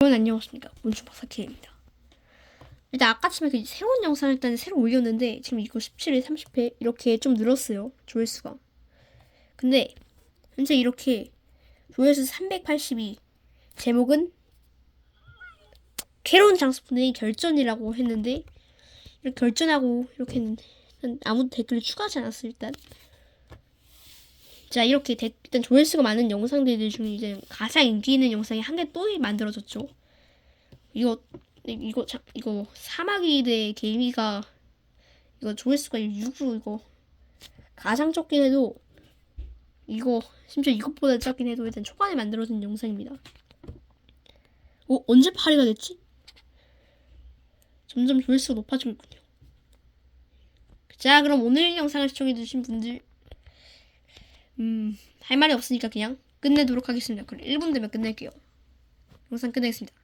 여러분 안녕하십니까? 몬충박사키입니다. 일단 아까쯤에 그 새로운 영상을 일단 새로 올렸는데 지금 이거 17회 30회 이렇게 좀 늘었어요 조회수가. 근데 현재 이렇게 조회수 382 제목은 캐론 장수분의 결전이라고 했는데 이렇게 결전하고 이렇게 했는데 아무도 댓글을 추가하지 않았어요 일단 자 이렇게 데, 일단 조회수가 많은 영상들 중에 이제 가장 인기 있는 영상이 한 개 또 만들어졌죠. 이거 이거 자, 이거 사마귀 대 개미가 이거 조회수가 6로 이거 가장 적긴 해도 이거 심지어 이것보다 적긴 해도 일단 초반에 만들어진 영상입니다. 어 언제 8위가 됐지? 점점 조회수가 높아지고 있군요. 자 그럼 오늘 영상을 시청해주신 분들 음, 할 말이 없으니까 그냥 끝내도록 하겠습니다. 그럼 1분 되면 끝낼게요. 영상 끝내겠습니다.